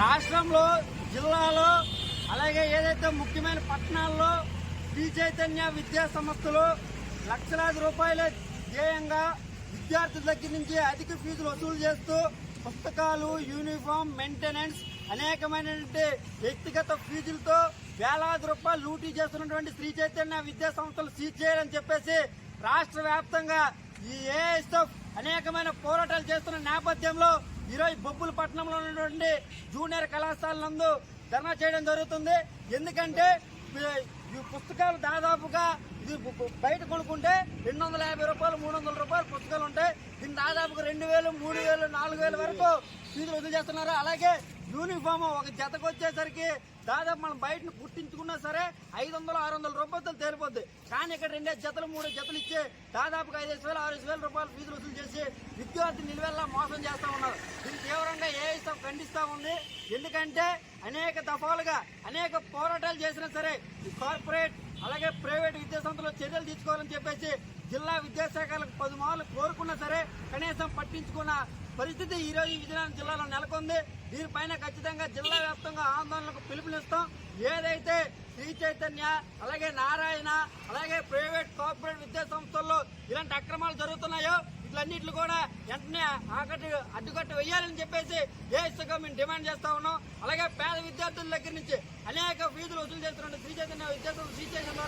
రాష్ట్రంలో జిల్లాలో అలాగే ఏదైతే ముఖ్యమైన పట్టణాల్లో శ్రీ చైతన్య విద్యా సంస్థలు లక్షలాది రూపాయల ధ్యేయంగా విద్యార్థుల దగ్గర నుంచి అధిక ఫీజులు వసూలు చేస్తూ పుస్తకాలు యూనిఫామ్ మెయింటెనెన్స్ అనేకమైనటువంటి వ్యక్తిగత ఫీజులతో వేలాది రూపాయలు లూటీ చేస్తున్నటువంటి శ్రీ చైతన్య విద్యా సంస్థలు సీజ్ చేయాలని చెప్పేసి రాష్ట్ర వ్యాప్తంగా ఈ ఏఎస్ఎఫ్ అనేకమైన పోరాటాలు చేస్తున్న నేపథ్యంలో ఈరోజు బొబ్బుల పట్టణంలో ఉన్నటువంటి జూనియర్ కళాశాల నందు ధర్నా చేయడం జరుగుతుంది. ఎందుకంటే ఈ- పుస్తకాలు దాదాపుగా ఇది బయట కొనుక్కుంటే రెండు వందల యాభై రూపాయలు మూడు వందల రూపాయలు పుస్తకాలు ఉంటాయి. దీన్ని దాదాపుగా రెండు వేలు మూడు వేలు నాలుగు వేల వరకు ఫీజులు వసూలు చేస్తున్నారు. అలాగే యూనిఫామ్ ఒక జతకు వచ్చేసరికి దాదాపు మనం బయటను కుట్టించుకున్నా సరే ఐదు వందలు ఆరు వందల రూపాయలు తేలిపోద్ది. కానీ ఇక్కడ రెండే జతలు మూడు జతలు ఇచ్చి దాదాపుగా ఐదు వేలు ఆరు వేల రూపాయలు ఫీజులు వసూలు చేసి విద్యార్థి నిలువెల్లా మోసం చేస్తా ఖండిస్తా ఉంది. ఎందుకంటే అనేక దఫాలుగా అనేక పోరాటాలు చేసినా సరే ఈ కార్పొరేట్ అలాగే ప్రైవేట్ విద్యాసంస్థలు చర్యలు తీసుకోవాలని చెప్పేసి జిల్లా విద్యాశాఖలకు పదుమార్లు కోరుకున్నా సరే కనీసం పట్టించుకున్న పరిస్థితి ఈ రోజు విజయనగరం జిల్లాలో నెలకొంది. దీనిపైన ఖచ్చితంగా జిల్లా వ్యాప్తంగా ఆందోళనకు పిలుపునిస్తాం. ఏదైతే శ్రీ చైతన్య అలాగే నారాయణ అలాగే ప్రైవేట్ కార్పొరేట్ విద్యా సంస్థల్లో ఇలాంటి అక్రమాలు జరుగుతున్నాయో ఇట్లన్నిట్లు కూడా వెంటనే ఆకట్టు అడ్డుకట్ట వేయాలని చెప్పేసి ఏఎస్గా మేము డిమాండ్ చేస్తా ఉన్నాం. అలాగే పేద విద్యార్థుల దగ్గర నుంచి అనేక ఫీజులు వసూలు చేస్తున్న శ్రీ చైతన్య విద్యార్థులు శ్రీ చైతన్య